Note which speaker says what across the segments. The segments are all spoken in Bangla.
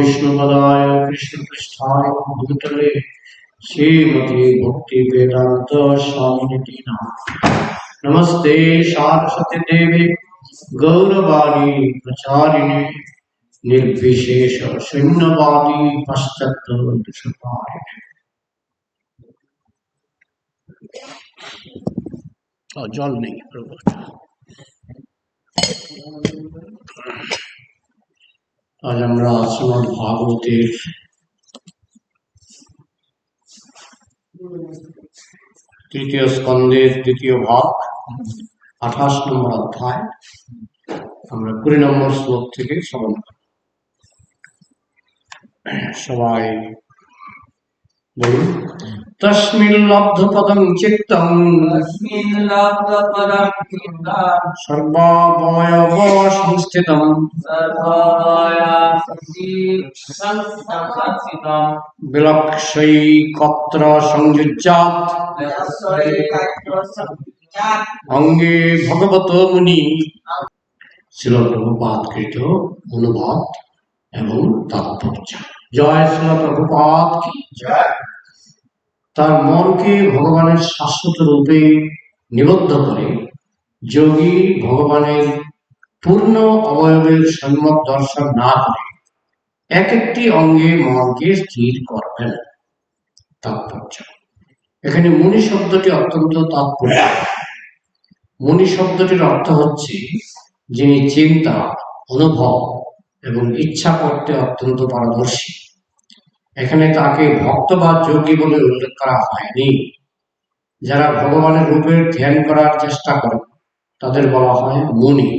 Speaker 1: विष्णु पदाय कृष्ण कृष्णपृष्ठाय भूतले श्रीमती भक्ति वेदांत स्वामी नमस्ते सारस्वती देवी गौरवाणी प्रचारिणे, निर्विशेष शून्यवादी पश्चात जल नहीं प्रभु আজ আমরা শ্রীমদ ভাগবতের তৃতীয় স্কন্ধের দ্বিতীয় ভাগ, আঠাশ নম্বর অধ্যায় আমরা কুড়ি নম্বর শ্লোক থেকে শ্রবণ। সবাই বলুন। লব্ধ পদং চিত্তং।
Speaker 2: তস্মিন
Speaker 1: লব্ধ পদং
Speaker 2: চিত্তং
Speaker 1: সর্বময় সংস্থিতং সর্বময় সংযুজ্যাত অঙ্গে ভগবত মুনি। শিল প্রভুপাত কৃত অনুবাদ এবং তাৎপর্য জয় শিল প্রভুপাত জয়। তার মনকে ভগবানের শাশ্বত রূপে নিবদ্ধ করে যোগী ভগবানের পূর্ণ অবয়বের সম্যক দর্শন না করে এক একটি অঙ্গে মনকে স্থির করবেন। তাৎপর্য। এখানে মুনি শব্দটি অত্যন্ত তাৎপর্য। মুনি শব্দটির অর্থ হচ্ছে যিনি চিন্তা, অনুভব এবং ইচ্ছা করতে অত্যন্ত পারদর্শী। এখানে তাকে ভক্ত বা যোগী বলে উল্লেখ করা হয়নি। যারা ভগবানের রূপের ধ্যান করার চেষ্টা করে, তাদের বলা হয় মুনি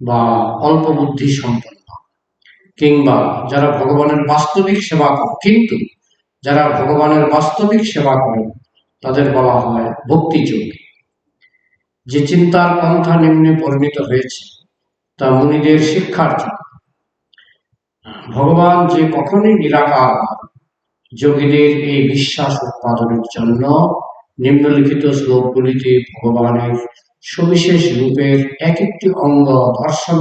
Speaker 1: বা অল্প বুদ্ধি সম্পন্ন। কিংবা যারা ভগবানের বাস্তবিক সেবা করে, কিন্তু যারা ভগবানের বাস্তবিক সেবা করে, তাদের বলা হয় ভক্তিযোগী যে চিন্তার পন্থা নিম্নে পরিণত হয়েছে, তা মুনিদের শিক্ষার জন্য। ভগবান যে কখনই নিরাকার, যোগীদের এই বিশ্বাস উৎপাদনের জন্য নিম্নলিখিত শ্লোকগুলিতে ভগবানের সবিশেষ রূপের এক একটি অঙ্গ দর্শন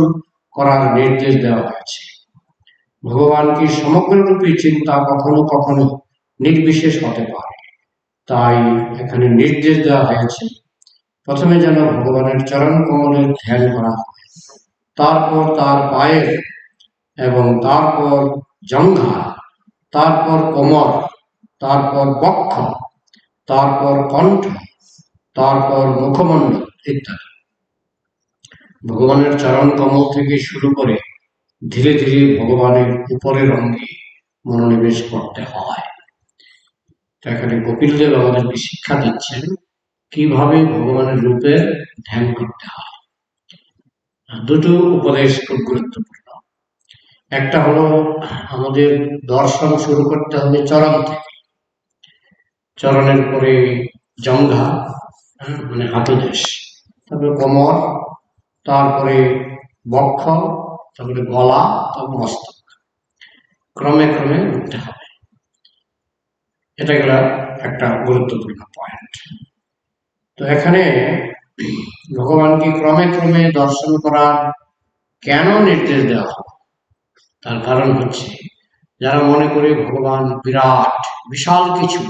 Speaker 1: করার নির্দেশ দেওয়া হয়েছে। ভগবানকে সমগ্ররূপে চিন্তা কখনো কখনো নির্বিশেষ হতে পারে, তাই এখানে নির্দেশ দেওয়া হয়েছে। প্রথমে যেন ভগবানের চরণ কমলের ধ্যান করা হয়, তারপর তার পায়ের এবং তারপর জঙ্ঘা, তারপর কোমর, তারপর বক্ষ, তারপর কণ্ঠ, তারপর মুখমণ্ডল ইত্যাদি। ভগবানের চরণ কমল থেকে শুরু করে ধীরে ধীরে ভগবানের উপরের অঙ্গে মনোনিবেশ করতে হয়। এখানে কপিল দেব আমাদেরকে শিক্ষা দিচ্ছেন? কীভাবে ভগবানের রূপের ধ্যান করতে হয়? দুটো উপদেশ খুব গুরুত্বপূর্ণ। একটা হলো আমাদের দর্শন শুরু করতে হবে চরণ থেকে। চরণের পরে জঙ্ঘা হ্যাঁ, মানে হাতদেশ তারপরে কোমর তারপরে বক্ষ তারপরে গলা তারপর মস্তক। ক্রমে ক্রমে উঠতে হবে। এটা গেল একটা গুরুত্বপূর্ণ পয়েন্ট তো এখানে ভগবানকে ক্রমে ক্রমে দর্শন করার কেন নির্দেশ দেওয়া হবে তার কারণ হচ্ছে, যারা মনে করে ভগবান বিরাট, বিশাল কিছু,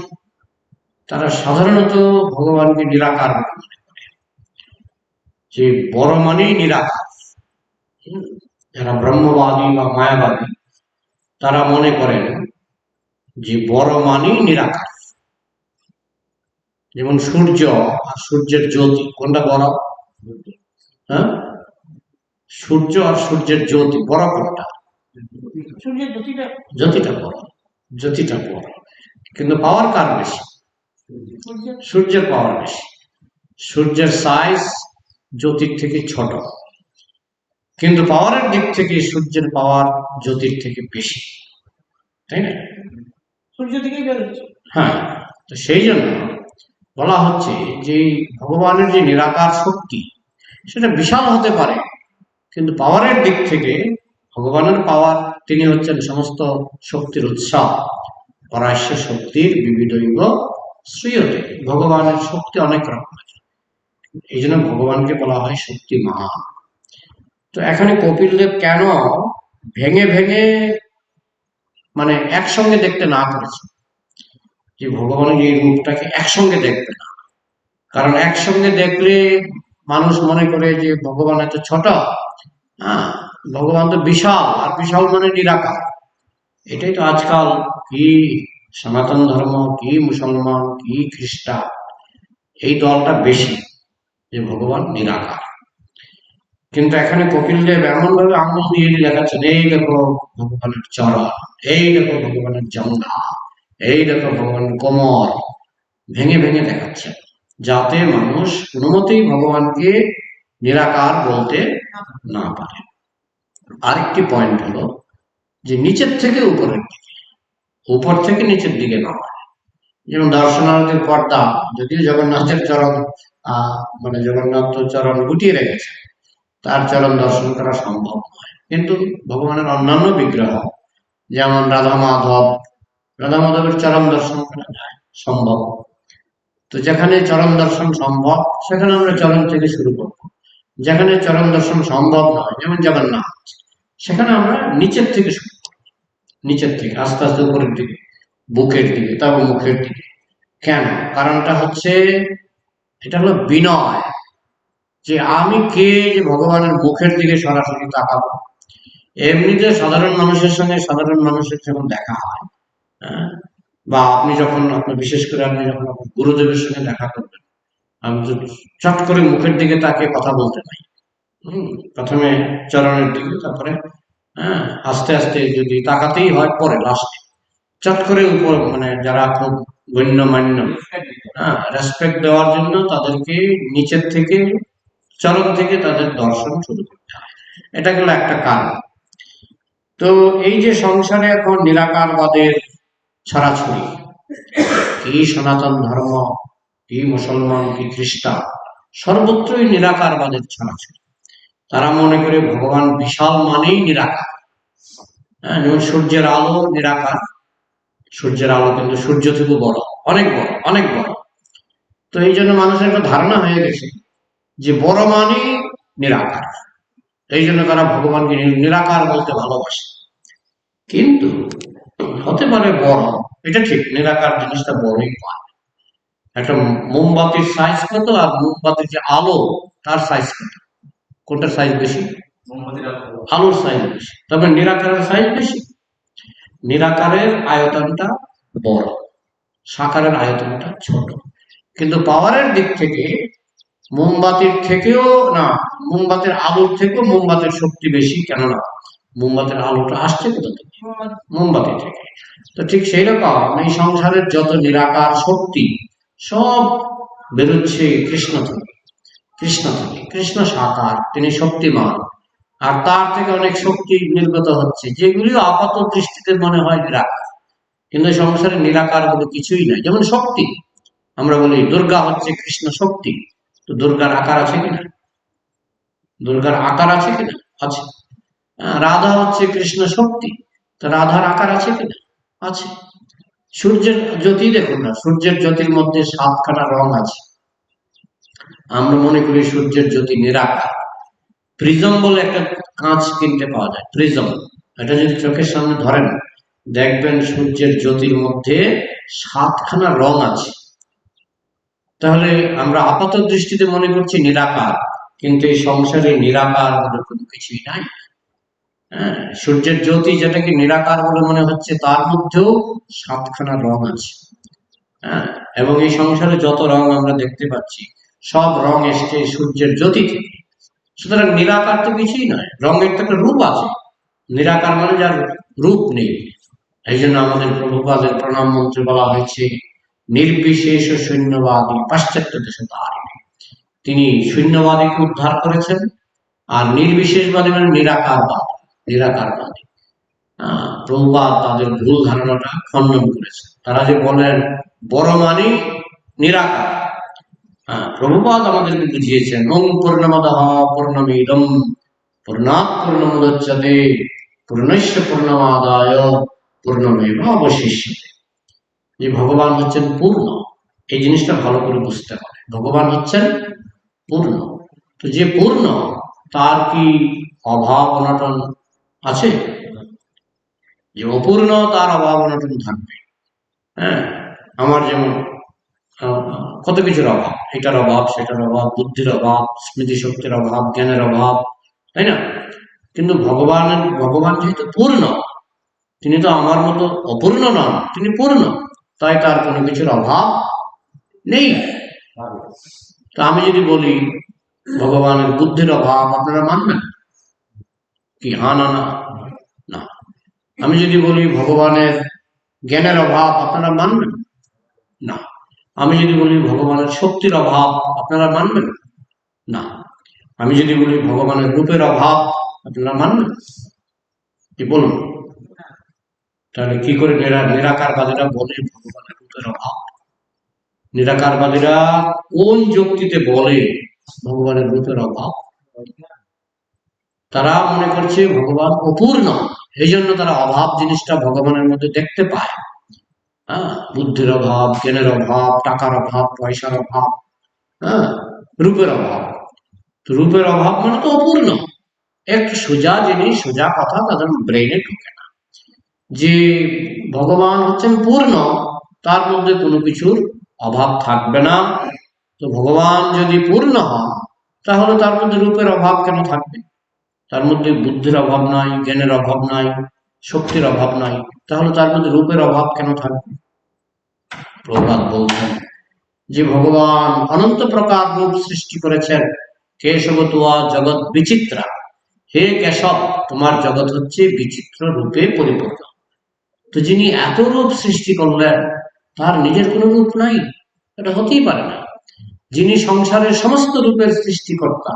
Speaker 1: তারা সাধারণত ভগবানকে নিরাকার মনে করে। যে বড় মানেই নিরাকার। যারা ব্রহ্মবাদী বা মায়াবাদী, তারা মনে করেন যে বড় মানেই নিরাকার। যেমন সূর্য আর সূর্যের জ্যোতি, কোনটা বড়? হ্যাঁ? সূর্য আর সূর্যের জ্যোতি, বড় কোনটা?
Speaker 2: সূর্যের জ্যোতিটা
Speaker 1: জ্যোতিটা বড় জ্যোতিটা বড় কিন্তু পাওয়ার কার বেশি?
Speaker 2: সূর্যের।
Speaker 1: পাওয়ার বেশি। সূর্যের সাইজ জ্যোতির থেকে ছোট। কিন্তু পাওয়ারের দিক থেকে সূর্যের পাওয়ার জ্যোতির থেকে বেশি। তাই না?
Speaker 2: সূর্য থেকেই বেরোচ্ছে।
Speaker 1: হ্যাঁ তো সেই জন্য বলা হচ্ছে যে ভগবানের যে নিরাকার শক্তি সেটা বিশাল হতে পারে। কিন্তু পাওয়ারের দিক থেকে ভগবানের পাওয়ার তিনি হচ্ছেন সমস্ত শক্তির উৎসাহ পরাশ্য শক্তির বিবিধৈব শ্রীয়তে ভগবানের শক্তি অনেক রকমের। এই জন্য ভগবানকে বলা হয় শক্তি মহা তো এখানে কপিল দেব কেন ভেঙে ভেঙে মানে একসঙ্গে দেখতে না করেছে? যে ভগবানের এই রূপটাকে একসঙ্গে দেখবে না। কারণ একসঙ্গে দেখলে মানুষ মনে করে যে ভগবান এত ছোট। হ্যাঁ ভগবান তো বিশাল, আর বিশাল মানে নিরাকার। এটাই তো আজকাল কি সনাতন ধর্ম, কি মুসলমান, কি খ্রিস্টান, এই দলটা বেশি যে ভগবান নিরাকার। কিন্তু এখানে কপিল দেব এমন ভাবে আঙুল দিয়ে দেখাচ্ছেন, এই দেখো ভগবানের চরণ, এই দেখো ভগবানের জঙ্ঘা এই দেখো ভগবানের কোমর। ভেঙে ভেঙে দেখাচ্ছেন, যাতে মানুষ কোনো মতেই ভগবানকে নিরাকার বলতে না পারে। আরেকটি পয়েন্ট হলো যে নিচের থেকে উপরের দিকে, উপর থেকে নিচের দিকে নামা যেমন দর্শনার্থীর পর্দা, যদিও জগন্নাথের চরণ মানে জগন্নাথ চরণ গুটিয়ে রেখেছে, তার চরণ দর্শন করা সম্ভব নয়। কিন্তু ভগবানের অন্যান্য বিগ্রহ, যেমন রাধা মাধব, রাধা মাধবের চরণ দর্শন করা যায়, সম্ভব। তো যেখানে চরণ দর্শন সম্ভব, সেখানে আমরা চরণ থেকে শুরু করব। যেখানে চরম দর্শন সম্ভব নয় যেমন জগন্নাথ। সেখানে আমরা নিচের থেকে শুরু নিচের থেকে আস্তে আস্তে উপরের দিকে বুকের দিকে তারপর মুখের দিকে। কেন? কারণটা হচ্ছে এটা হলো বিনয়। যে আমি কে যে ভগবানের মুখের দিকে সরাসরি তাকাবো? এমনিতে সাধারণ মানুষের সঙ্গে সাধারণ মানুষের যখন দেখা হয় হ্যাঁ, বা আপনি যখন আপনার বিশেষ করে আপনি যখন আপনার গুরুদেবের সঙ্গে দেখা করবেন চট করে মুখের দিকে তাকে কথা বলতে নাই প্রথমে চরণের দিকে, তারপরে হ্যাঁ আস্তে আস্তে যদি তাকাতেই হয় পরে লাস্টে চট করে উপর মানে যারা খুব গণ্যমান্য হ্যাঁ রেসপেক্ট দেওয়ার জন্য তাদেরকে নিচের থেকে, চরণ থেকে তাদের দর্শন শুরু করতে হয়। এটা গেল একটা কারণ। তো এই যে সংসারে এখন নিরাকারবাদের ছড়াছড়ি, কি সনাতন ধর্ম কি মুসলমান কি খ্রিস্টান? সর্বত্রই নিরাকারবাদের ছড়াছড়ি তারা মনে করে ভগবান বিশাল মানেই নিরাকার। হ্যাঁ যেমন সূর্যের আলো নিরাকার। সূর্যের আলো কিন্তু সূর্য থেকে বড়, অনেক বড় অনেক বড়। তো এই জন্য মানুষের একটা ধারণা হয়ে গেছে যে বড় মানেই নিরাকার। এই জন্য তারা ভগবানকে নিরাকার বলতে ভালোবাসে। কিন্তু হতে পারে বড়, এটা ঠিক, নিরাকার জিনিসটা বড়ই পায় একটা মোমবাতির সাইজ কত আর মোমবাতির যে আলো তার সাইজ কত? কোনটার সাইজ বেশি? আলোর সাইজ বেশি। তবে নিরাকারের সাইজ বেশি। নিরাকারের আয়তনটা বড় সাকারের আয়তনটা ছোট। কিন্তু পাওয়ারের দিক থেকে মোমবাতির থেকেও না মোমবাতির আলোর থেকেও মোমবাতির শক্তি বেশি। কেননা মোমবাতির আলোটা আসছে কোথা থেকে? মোমবাতি। থেকে। তো ঠিক সেই রকম এই সংসারের যত নিরাকার শক্তি সব বেরোচ্ছে কৃষ্ণ থেকে। কৃষ্ণ থেকে। কৃষ্ণ সাকার, তিনি শক্তিমান। আর তার থেকে অনেক শক্তি নির্গত হচ্ছে যেগুলিও আপাত দৃষ্টিতে মনে হয় নিরাকার। কিন্তু সংসারে নিরাকার বলে কিছুই নাই। যেমন শক্তি, আমরা বলি দুর্গা হচ্ছে কৃষ্ণ শক্তি। তো দুর্গার আকার আছে কিনা? দুর্গার আকার আছে কিনা? আছে। রাধা হচ্ছে কৃষ্ণ শক্তি। তো রাধার আকার আছে কিনা? আছে। সূর্যের জ্যোতি দেখুন না, সূর্যের জ্যোতির মধ্যে সাতখানা রং আছে। আমরা মনে করি সূর্যের জ্যোতি নিরাকার। প্রিজম বলে একটা কাঁচ কিনতে পাওয়া যায়, প্রিজম। এটা যদি চোখের সামনে ধরেন, দেখবেন সূর্যের জ্যোতির মধ্যে সাতখানা রং আছে। তাহলে আমরা আপাত দৃষ্টিতে মনে করছি নিরাকার, কিন্তু এই সংসারে নিরাকার কোনো কিছুই নাই। সূর্যের জ্যোতি যেটাকে নিরাকার বলে মনে হচ্ছে, তার মধ্যেও সাতখানা রং আছে। হ্যাঁ এবং এই সংসারে যত রং আমরা দেখতে পাচ্ছি, সব রং এসছে সূর্যের জ্যোতি থেকে। সুতরাং নিরাকার তো কিছুই নয়, রঙের তো একটা রূপ আছে। নিরাকার মানে যার রূপ নেই। এই জন্য আমাদের প্রভুপাদের প্রণাম মন্ত্রে বলা হয়েছে, নির্বিশেষ শূন্যবাদী পাশ্চাত্য দেশে তাহারিণী তিনি শূন্যবাদীকে উদ্ধার করেছেন, আর নির্বিশেষবাদী মানে নিরাকারবাদ। নিরাকারবাদী আহ প্রভুপাদ তাদের ভুল ধারণাটা খণ্ডন করেছে। তারা যে বলেন, বড় মানে নিরাকার। প্রভুপাদ আমাদেরকে বুঝিয়েছেন ওম পূর্ণমদ পূর্ণমিদম পূর্ণাৎ পূর্ণমুদচ্যতে পূর্ণস্য পূর্ণমাদায় পূর্ণমেব অবশিষ্যতে। যে ভগবান হচ্ছেন পূর্ণ, এই জিনিসটা ভালো করে বুঝতে হবে। ভগবান হচ্ছেন পূর্ণ। তো যে পূর্ণ, তার কি অভাব অনটন আছে? যে অপূর্ণ তার অভাব অনটন থাকবে। হ্যাঁ? আমার যেমন কত কিছুর অভাব। এটার অভাব, সেটার অভাব, বুদ্ধির অভাব, স্মৃতিশক্তির অভাব, জ্ঞানের অভাব, তাই না? কিন্তু ভগবানের, ভগবান যেহেতু পূর্ণ, তিনি তো আমার মতো অপূর্ণ নন, তিনি পূর্ণ। তাই তার কোনো কিছুর অভাব নেই। তো আমি যদি বলি, ভগবানের বুদ্ধির অভাব আপনারা মানবেন? কি হা না না না। আমি যদি বলি ভগবানের জ্ঞানের অভাব, আপনারা মানবেন? না। আমি যদি বলি ভগবানের শক্তির অভাব, আপনারা মানবেন? না। আমি যদি বলি ভগবানের রূপের অভাব, আপনারা মানবেন? কি বলুন? তাহলে কি করে নিরা, নিরাকারবাদীরা বলে ভগবানের রূপের অভাব? নিরাকারবাদীরা কোন যুক্তিতে বলে ভগবানের রূপের অভাব? তারা মনে করছে ভগবান অপূর্ণ। এই জন্য তারা অভাব জিনিসটা ভগবানের মধ্যে দেখতে পায়। হ্যাঁ বুদ্ধির অভাব, জ্ঞানের অভাব, টাকার অভাব, পয়সার অভাব হ্যাঁ রূপের অভাব। রূপের অভাব মানে তো অপূর্ণ। একটু সোজা জিনিস, সোজা কথা তাদের ব্রেনে ঢুকে না। যে ভগবান হচ্ছেন পূর্ণ, তার মধ্যে কোনো কিছুর অভাব থাকবে না। তো ভগবান যদি পূর্ণ হন, তাহলে তার মধ্যে রূপের অভাব কেন থাকবে? তার মধ্যে বুদ্ধির অভাব নাই, জ্ঞানের অভাব নাই, শক্তির অভাব নাই। তাহলে তার মধ্যে রূপের অভাব কেন থাকবে? প্রভাত বলছেন, যে ভগবান অনন্ত প্রকার রূপ সৃষ্টি করেছেন কেশব তোয়া জগৎ বিচিত্রা। হে কেশব, তোমার জগৎ হচ্ছে বিচিত্র রূপে পরিপূর্ণ। তো যিনি এত রূপ সৃষ্টি করলেন, তার নিজের কোনো রূপ নাই, এটা হতেই পারে না। যিনি সংসারের সমস্ত রূপের সৃষ্টিকর্তা,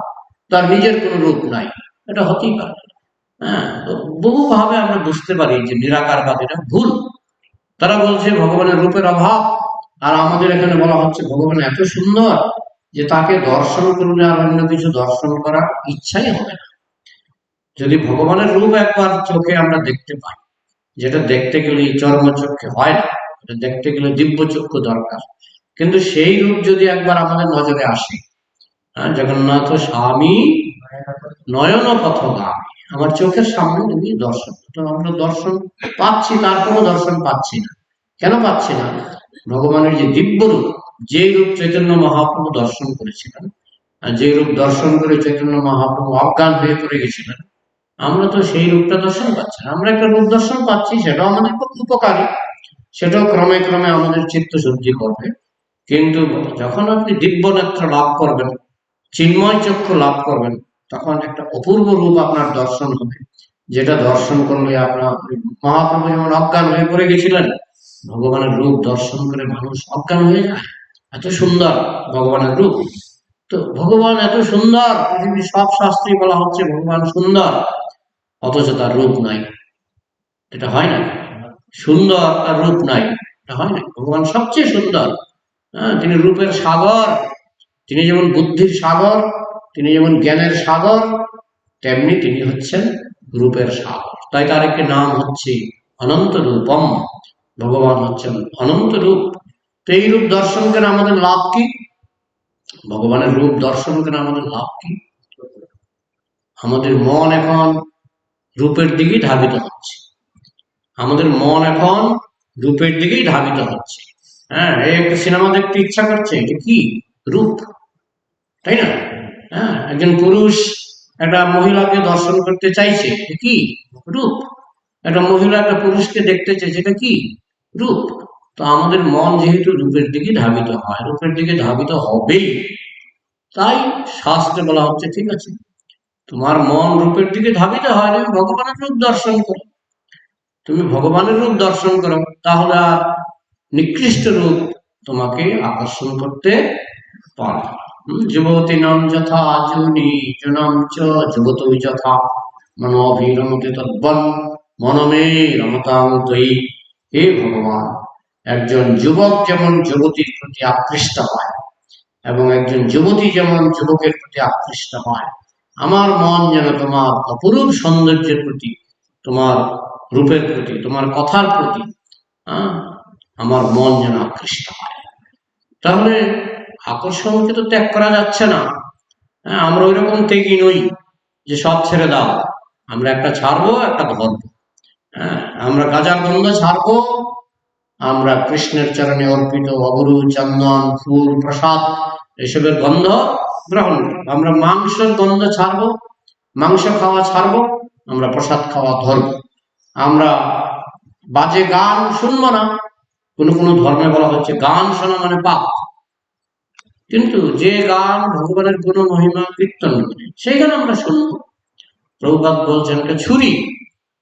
Speaker 1: তার নিজের কোনো রূপ নাই। এটা হতেই পারে। হ্যাঁ বহুভাবে আমরা বুঝতে পারি যে নিরাকারবাদীরা ভুল। তারা বলছে ভগবানের রূপের অভাব। আর আমাদের এখানে বলা হচ্ছে ভগবান এত সুন্দর যে তাকে দর্শন করলে আর অন্য কিছু দর্শন করার ইচ্ছাই হবে না। যদি ভগবানের রূপ একবার চোখে আমরা দেখতে পাই, যেটা দেখতে গেলে চর্ম চক্ষে হয় না, এটা দেখতে গেলে দিব্য চক্ষু দরকার। কিন্তু সেই রূপ যদি একবার আমাদের নজরে আসে হ্যাঁ জগন্নাথ স্বামী নয়ন পথগামী আমার চোখের সামনে যদি দর্শন তো আমরা দর্শন পাচ্ছি, তারপরও দর্শন পাচ্ছি না। কেন পাচ্ছি না? ভগবানের যে দিব্য রূপ যে রূপ চৈতন্য মহাপ্রভু দর্শন করেছিলেন যে রূপ দর্শন করে চৈতন্য মহাপ্রভু অজ্ঞান হয়ে পড়ে গেছিলেন, আমরা তো সেই রূপটা দর্শন পাচ্ছি না। আমরা একটা রূপ দর্শন পাচ্ছি, সেটাও আমাদের খুব উপকারী। সেটাও ক্রমে ক্রমে আমাদের চিত্ত শুদ্ধি করবে। কিন্তু যখন আপনি দিব্য নেত্র লাভ করবেন, চিন্ময় চক্ষু লাভ করবেন তখন একটা অপূর্ব রূপ আপনার দর্শন হবে। যেটা দর্শন করলে আপনার মহাপ্রভু যেমন অজ্ঞান হয়ে পড়ে গেছিলেন, ভগবানের রূপ দর্শন করে মানুষ অজ্ঞান হয়ে যায়। এত সুন্দর ভগবানের রূপ। তো ভগবান এত সুন্দর, পৃথিবীর সব শাস্ত্রে বলা হচ্ছে ভগবান সুন্দর, অথচ তার রূপ নাই। এটা হয় না। সুন্দর তার রূপ নাই। এটা হয় না। ভগবান সবচেয়ে সুন্দর। হ্যাঁ তিনি রূপের সাগর। তিনি যেমন বুদ্ধির সাগর তিনি যেমন জ্ঞানের সাগর, তেমনি তিনি হচ্ছেন রূপের সাগর। তাই তার একটি নাম হচ্ছে অনন্ত রূপম ভগবান হচ্ছেন অনন্ত রূপ তো এই রূপ দর্শন করে আমাদের লাভ কি? ভগবানের রূপ দর্শন করে আমাদের লাভ কি? আমাদের মন এখন রূপের দিকেই ধাবিত হচ্ছে। আমাদের মন এখন রূপের দিকেই ধাবিত হচ্ছে। হ্যাঁ এই একটা সিনেমা দেখতে ইচ্ছা করছে, এটা কি? রূপ। তাই না? হ্যাঁ একজন পুরুষ একটা মহিলাকে দর্শন করতে চাইছে কি? রূপ। একটা মহিলা একটা পুরুষকে দেখতে চাইছে, এটা কি? রূপ। তো আমাদের মন যেহেতু রূপের দিকে ধাবিত হয়, রূপের দিকে ধাবিত হবেই। তাই শাস্ত্রে বলা হচ্ছে, ঠিক আছে? তোমার মন রূপের দিকে ধাবিত হয়, তুমি ভগবানের রূপ দর্শন করো। তুমি ভগবানের রূপ দর্শন করো, তাহলে নিকৃষ্ট রূপ তোমাকে আকর্ষণ করতে পারবে না। হুম, যুবতী নাম যথা জুনি জনম চ যুবত যথা মনোভিরমতে তদ্বন মনমে রমতাং তয়ি হে ভগবান একজন যুবক যেমন যুবতীর প্রতি আকৃষ্ট হয় এবং একজন যুবতী যেমন যুবকের প্রতি আকৃষ্ট হয় আমার মন যেন তোমার অপরূপ সৌন্দর্যের প্রতি তোমার রূপের প্রতি তোমার কথার প্রতি আমার মন যেন আকৃষ্ট হয় তাহলে আকর্ষণকে তো ত্যাগ করা যাচ্ছে না। হ্যাঁ আমরা ওই রকম ত্যাগী নই যে সব ছেড়ে দাও। আমরা একটা ছাড়বো একটা ধরবো। হ্যাঁ, আমরা গাজার গন্ধ ছাড়বো আমরা কৃষ্ণের চরণে অর্পিত অগরু চন্দন ফুল প্রসাদ এসবের গন্ধ গ্রহণ আমরা মাংসের গন্ধ ছাড়বো মাংস খাওয়া ছাড়বো আমরা প্রসাদ খাওয়া ধরবো। আমরা বাজে গান শুনব না। কোনো কোনো ধর্মে বলা হচ্ছে গান শোনা মানে পাপ। কিন্তু যে গান ভগবানের কোন মহিমা কীর্তন করে সেই গান আমরা শুনব। প্রভুপাত বলছেন, একটা ছুরি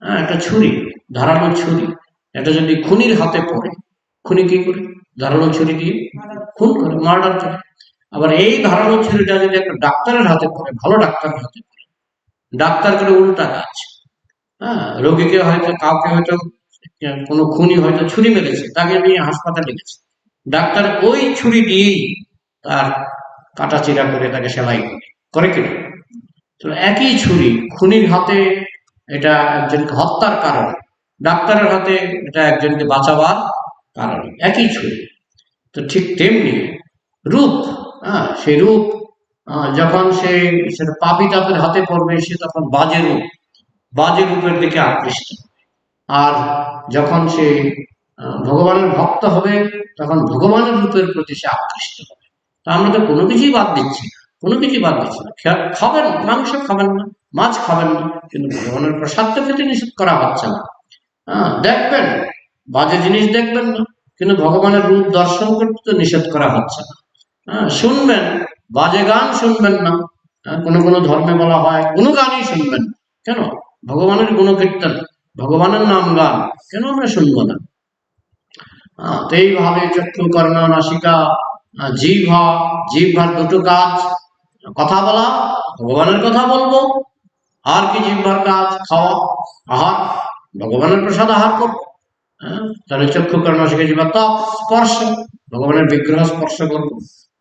Speaker 1: হ্যাঁ একটা ছুরি, ধারালো ছুরি, এটা যদি খুনির হাতে পড়ে, খুনি কি করে? ধারালো ছুরি দিয়ে খুন করে, মার্ডার করে। আবার এই ধারালো ছুরিটা যদি একটা ডাক্তারের হাতে পড়ে, ভালো ডাক্তারের হাতে পড়ে, ডাক্তার করে উল্টা কাজ হ্যাঁ রোগীকে হয়তো, কাউকে হয়তো, কোনো খুনি হয়তো ছুরি মেরেছে, তাকে নিয়ে হাসপাতালে গেছে। ডাক্তার ওই ছুরি দিয়েই তার কাটা চিরা করে তাকে সেলাই করে। করে কিনা তো একই ছুরি খুনির হাতে এটা একজনকে হত্যার কারণ, ডাক্তারের হাতে এটা একজনকে বাঁচাবার কারণ, একই ছুরি। তো ঠিক তেমনি রূপ হ্যাঁ সেই রূপ যখন সে সেটা পাপি তাপের হাতে পড়বে, সে তখন বাজে রূপ, বাজে রূপের দিকে আকৃষ্ট। আর যখন সে ভগবানের ভক্ত হবে, তখন ভগবানের রূপের প্রতি সে আকৃষ্ট হবে। আমরা তো কোনো কিছুই বাদ দিচ্ছি কোনো কিছুই বাদ দিচ্ছি না। খাবেন মাংস খাবেন না মাছ খাবেন না কিন্তু ভগবানের প্রসাদ তো খেতে নিষেধ করা হচ্ছে না। হ্যাঁ দেখবেন বাজে জিনিস দেখবেন না কিন্তু ভগবানের রূপ দর্শন করতে তো নিষেধ করা হচ্ছে না। হ্যাঁ শুনবেন বাজে গান শুনবেন না হ্যাঁ, কোনো কোনো ধর্মে বলা হয় কোনো গানই শুনবেন কেন? ভগবানের গুণকীর্তন ভগবানের নাম গান কেন আমরা শুনব না? আহ, তো এইভাবে চক্ষু কর্ণ নাসিকা জিহ্বা জিহ্বার দুটো কাজ। কথা বলা ভগবানের কথা বলব। আর কি জিহ্বার কাজ খাওয়া আহার ভগবানের প্রসাদ আহার করব। হ্যাঁ, তাহলে চক্ষু কর্ণ নাসিকা জিহ্বা ত্বক স্পর্শ ভগবানের বিগ্রহ স্পর্শ করব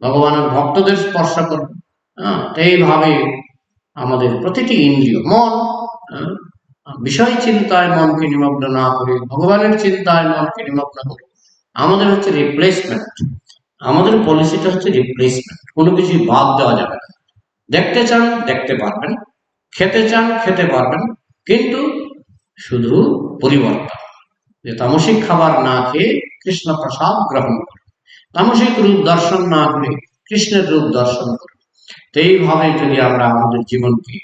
Speaker 1: ভগবানের ভক্তদের স্পর্শ করব। হ্যাঁ, এইভাবে আমাদের প্রতিটি ইন্দ্রিয় মন হ্যাঁ, বিষয় চিন্তায় মনকে নিমগ্ন না করে ভগবানের চিন্তায় মনকে নিমগ্ন করে। আমাদের হচ্ছে রিপ্লেসমেন্ট আমাদের পলিসিটা হচ্ছে রিপ্লেসমেন্ট কোনো কিছু বাদ দেওয়া যাবে না। দেখতে চান, দেখতে পারবেন। খেতে চান, খেতে পারবেন। কিন্তু শুধু পরিবর্তন। যে তামসিক খাবার না খেয়ে কৃষ্ণ প্রসাদ গ্রহণ করে তামসিক রূপ দর্শন না করে কৃষ্ণের রূপ দর্শন করে তো এইভাবে যদি আমরা আমাদের জীবনকে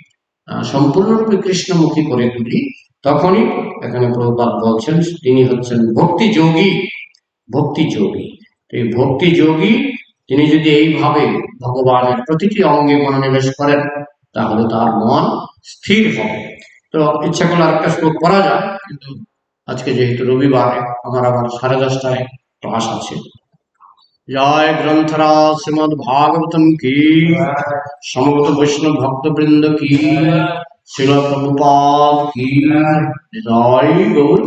Speaker 1: সম্পূর্ণরূপে কৃষ্ণমুখী করে তুলি, তখনই এখানে প্রভুপাত বলছেন, তিনি হচ্ছেন ভক্তি যোগী ভক্তি যোগী এই ভক্তি যোগী তিনি যদি এইভাবে ভগবানের প্রতিটি অঙ্গে মনোনিবেশ করেন, তাহলে তার মন স্থির হবে। তো ইচ্ছা করলে আরেকটা শ্লোক পড়া যায় কিন্তু আজকে যেহেতু রবিবার, আমার আবার সাড়ে দশটায় ক্লাস আছে। জয় গ্রন্থরাজ শ্রীমদ ভাগবতম কি সমবেত বৈষ্ণব ভক্তবৃন্দ কি শিল প্রভুপাদ কি, জয় গৌর।